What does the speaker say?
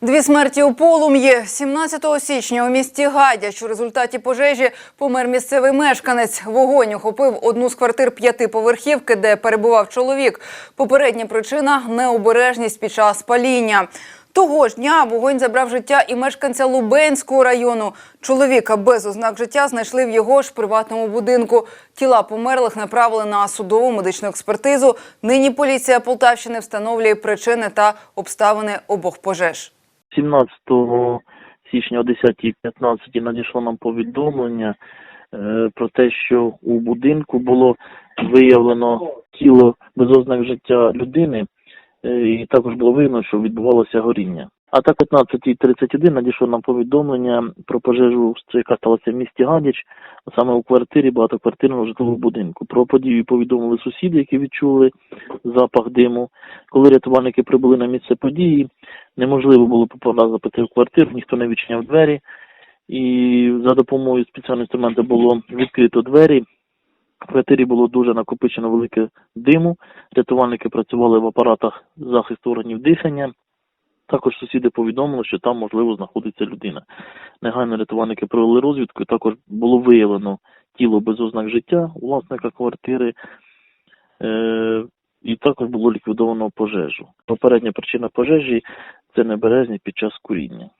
Дві смерті у полум'ї 17 січня у місті Гадяч. У результаті пожежі помер місцевий мешканець. Вогонь охопив одну з квартир п'ятиповерхівки, де перебував чоловік. Попередня причина необережність під час паління. Того ж дня вогонь забрав життя і мешканця Лубенського району. Чоловіка без ознак життя знайшли в його ж приватному будинку. Тіла померлих направили на судову медичну експертизу. Нині поліція Полтавщини встановлює причини та обставини обох пожеж. 17 січня о 10.15 надійшло нам повідомлення е, про те, що у будинку було виявлено тіло без ознак життя людини, е, і також було виявлено, що відбувалося горіння. А так 15.31 надійшло нам повідомлення про пожежу, яка сталася в місті Гадяч, а саме у квартирі багатоквартирного житлового будинку. Про подію повідомили сусіди, які відчули запах диму. Коли рятувальники прибули на місце події, неможливо було потрапити в квартиру, ніхто не відчиняв двері. І за допомогою спеціального інструменту було відкрито двері. В квартирі було дуже накопичено велике диму. Рятувальники працювали в апаратах захисту органів дихання. Також сусіди повідомили, що там можливо знаходиться людина. Негайно рятувальники провели розвідку. Також було виявлено тіло без ознак життя власника квартири. Е- і також було ліквідовано пожежу. Попередня причина пожежі це небережність під час куріння.